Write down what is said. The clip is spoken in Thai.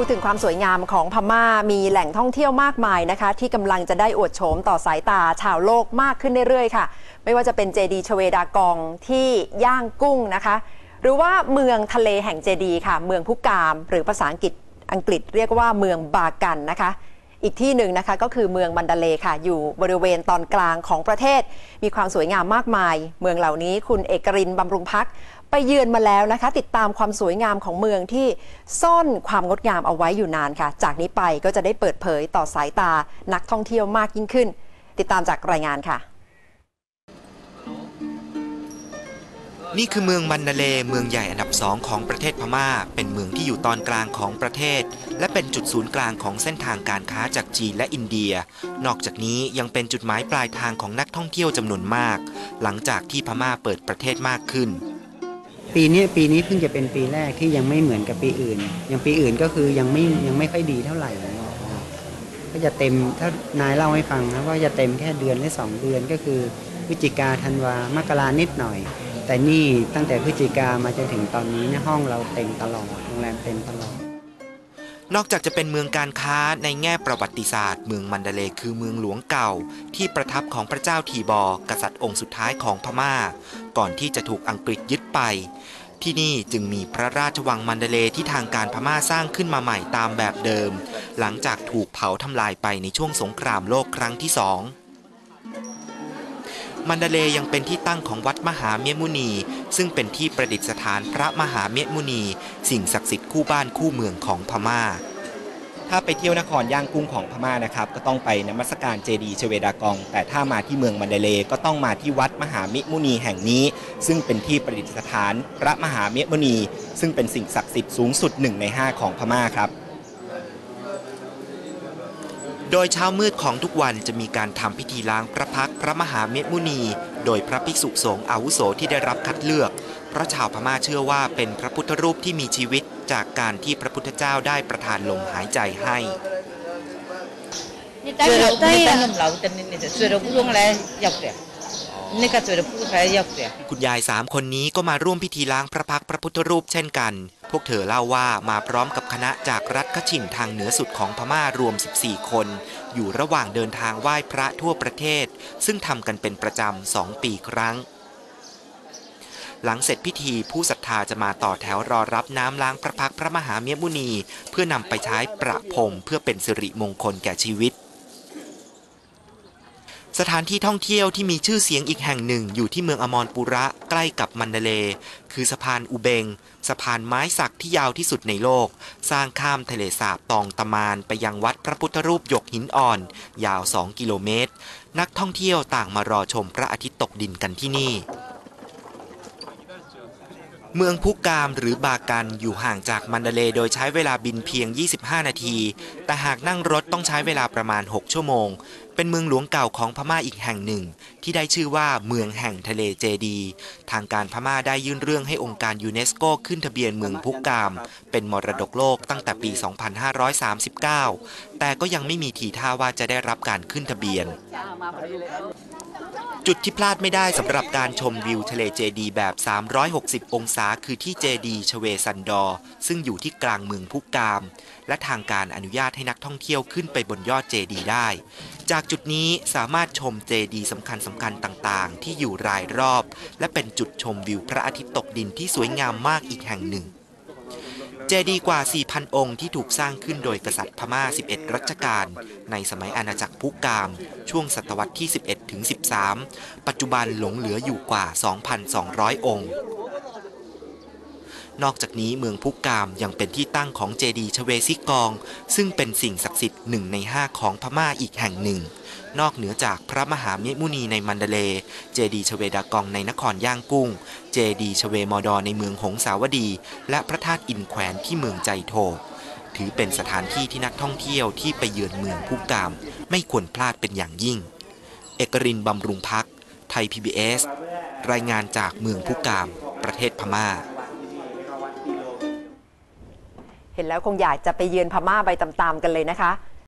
พูดถึงความสวยงามของพม่ามีแหล่งท่องเที่ยวมากมายนะคะ ที่กำลังจะได้อวดโฉมต่อสายตาชาวโลกมากขึ้นเรื่อยๆค่ะ ไม่ว่าจะเป็นเจดีชเวดากองที่ย่างกุ้งนะคะ หรือว่าเมืองทะเลแห่งเจดีค่ะ เมืองพุกาม หรือภาษาอังกฤษอังกฤษเรียกว่าเมืองบากันนะคะ อีกที่หนึ่งนะคะก็คือเมืองมันดาเลค่ะ อยู่บริเวณตอนกลางของประเทศ มีความสวยงามมากมาย เมืองเหล่านี้คุณเอกรินบำรุงพัก ไปเยือนมาแล้วนะคะ ติดตามความสวยงามของเมืองที่ซ่อนความงดงามเอาไว้อยู่นานค่ะ จากนี้ไปก็จะได้เปิดเผยต่อสายตานักท่องเที่ยวมากยิ่งขึ้น ติดตามจากรายงานค่ะ นี่คือเมืองมันนาเลเมืองใหญ่อันดับสองของประเทศพม่า เป็นเมืองที่อยู่ตอนกลางของประเทศ และเป็นจุดศูนย์กลางของเส้นทางการค้าจากจีนและอินเดีย นอกจากนี้ยังเป็นจุดหมายปลายทางของนักท่องเที่ยวจำนวนมาก หลังจากที่พม่าเปิดประเทศมากขึ้น ปีนี้ปีนี้เพิ่งจะเป็นปีแรกที่ยังไม่เหมือนกับปีอื่น อย่างปีอื่นก็คือยังไม่ยังไม่ค่อยดีเท่าไหร่ ก็จะเต็มถ้านายเล่าให้ฟังนะว่าจะเต็มแค่เดือนหรือสองเดือนก็คือพฤศจิกาธันวามกรานิดหน่อย แต่นี่ตั้งแต่พฤศจิกามาจนถึงตอนนี้เนี่ยห้องเราเต็มตลอดโรงแรมเต็มตลอด นอกจากจะเป็นเมืองการค้าในแง่ประวัติศาสตร์ เมืองมันดเลคือเมืองหลวงเก่า ที่ประทับของพระเจ้าทีบอ กษัตริย์องค์สุดท้ายของพม่า ก่อนที่จะถูกอังกฤษยึดไป ที่นี่จึงมีพระราชวังมันดเลที่ทางการพม่าสร้างขึ้นมาใหม่ตามแบบเดิม หลังจากถูกเผาทำลายไปในช่วงสงครามโลกครั้งที่สอง มันดาเลยังเป็นที่ตั้งของวัดมหาเมียมุนี ซึ่งเป็นที่ประดิษฐานพระมหาเมียมุนี สิ่งศักดิ์สิทธิ์คู่บ้านคู่เมืองของพม่า ถ้าไปเที่ยวนครย่างกุ้งของพม่านะครับ ก็ต้องไปนมัสการเจดีย์ชเวดากอง แต่ถ้ามาที่เมืองมันเดเลย์ก็ต้องมาที่วัดมหามิมุนีแห่งนี้ ซึ่งเป็นที่ประดิษฐานพระมหาเมียมุนี ซึ่งเป็นสิ่งศักดิ์สิทธิ์สูงสุดหนึ่งในห้าของพม่าครับ โดยเช้ามืดของทุกวันจะมีการทำพิธีล้างพระพักพระมหาเมตมุนี โดยพระภิกษุสงฆ์อาวุโสที่ได้รับคัดเลือก เพราะชาวพม่าเชื่อว่าเป็นพระพุทธรูปที่มีชีวิตจากการที่พระพุทธเจ้าได้ประทานลมหายใจให้ช่วเราไม่ได้ลมเราแต่เนี่ยช่วเราพูดว่ออะไรอยากเปลี่ยน คุณยายสามคนนี้ก็มาร่วมพิธีล้างพระพักพระพุทธรูปเช่นกัน พวกเธอเล่าว่ามาพร้อมกับคณะจากรัฐคชินทางเหนือสุดของพม่ารวม 14 คน อยู่ระหว่างเดินทางไหว้พระทั่วประเทศ ซึ่งทำกันเป็นประจำสองปีครั้ง หลังเสร็จพิธีผู้ศรัทธาจะมาต่อแถวรอรับน้ำล้างพระพักพระมหาเมียมุนี เพื่อนำไปใช้ประพรมเพื่อเป็นสิริมงคลแก่ชีวิต สถานที่ท่องเที่ยวที่มีชื่อเสียงอีกแห่งหนึ่งอยู่ที่เมืองอมรปุระใกล้กับมันเดเล คือสะพานอุเบง สะพานไม้สักที่ยาวที่สุดในโลก สร้างข้ามทะเลสาบตองตะมานไปยังวัดพระพุทธรูปหยกหินอ่อน ยาว 2 กิโลเมตร นักท่องเที่ยวต่างมารอชมพระอาทิตย์ตกดินกันที่นี่เมืองพุกามหรือบากันอยู่ห่างจากมันเดเลโดยใช้เวลาบินเพียง 25 นาที แต่หากนั่งรถต้องใช้เวลาประมาณ 6 ชั่วโมงเป็นเมืองหลวงเก่าของพม่าอีกแห่งหนึ่ง ที่ได้ชื่อว่าเมืองแห่งทะเลเจดี ทางการพม่าได้ยื่นเรื่องให้องค์การยูเนสโกขึ้นทะเบียนเมืองพุกาม เป็นมรดกโลกตั้งแต่ปี 2539 แต่ก็ยังไม่มีทีท่าว่าจะได้รับการขึ้นทะเบียน จุดที่พลาดไม่ได้สำหรับการชมวิวทะเลเจดีแบบ 360 องศาคือที่เจดีชเวซันดอร์ซึ่งอยู่ที่กลางเมืองพุกาม และทางการอนุญาตให้นักท่องเที่ยวขึ้นไปบนยอดเจดีได้ จากจุดนี้สามารถชมเจดีสำคัญสำคัญต่างๆ ที่อยู่รายรอบ และเป็นจุดชมวิวพระอาทิตย์ตกดินที่สวยงามมากอีกแห่งหนึ่ง เจดีย์กว่า 4,000 องค์ที่ถูกสร้างขึ้นโดยกษัตริย์พม่า 11 รัชกาลในสมัยอาณาจักรพุกาม ช่วงศตวรรษที่ 11 ถึง 13 ปัจจุบันหลงเหลืออยู่กว่า 2,200 องค์ นอกจากนี้เมืองพุกามยังเป็นที่ตั้งของเจดีย์ชเวซิกอง ซึ่งเป็นสิ่งศักดิ์สิทธิ์หนึ่งในห้าของพม่าอีกแห่งหนึ่ง นอกเหนือจากพระมหาเมมุนีในมันเดเล เจดีย์ชเวดากองในนครย่างกุ้ง เจดีย์ชเวมอดอในเมืองหงสาวดี และพระธาตุอินแขวนที่เมืองใจโทถือเป็นสถานที่ที่นักท่องเที่ยวที่ไปเยือนเมืองพุกาม ไม่ควรพลาดเป็นอย่างยิ่ง เอกรินบำรุงพัก ไทย PBS รายงานจากเมืองพุกาม ประเทศพม่า เห็นแล้วคงอยากจะไปเยือนพม่าไปตามๆกันเลยนะคะ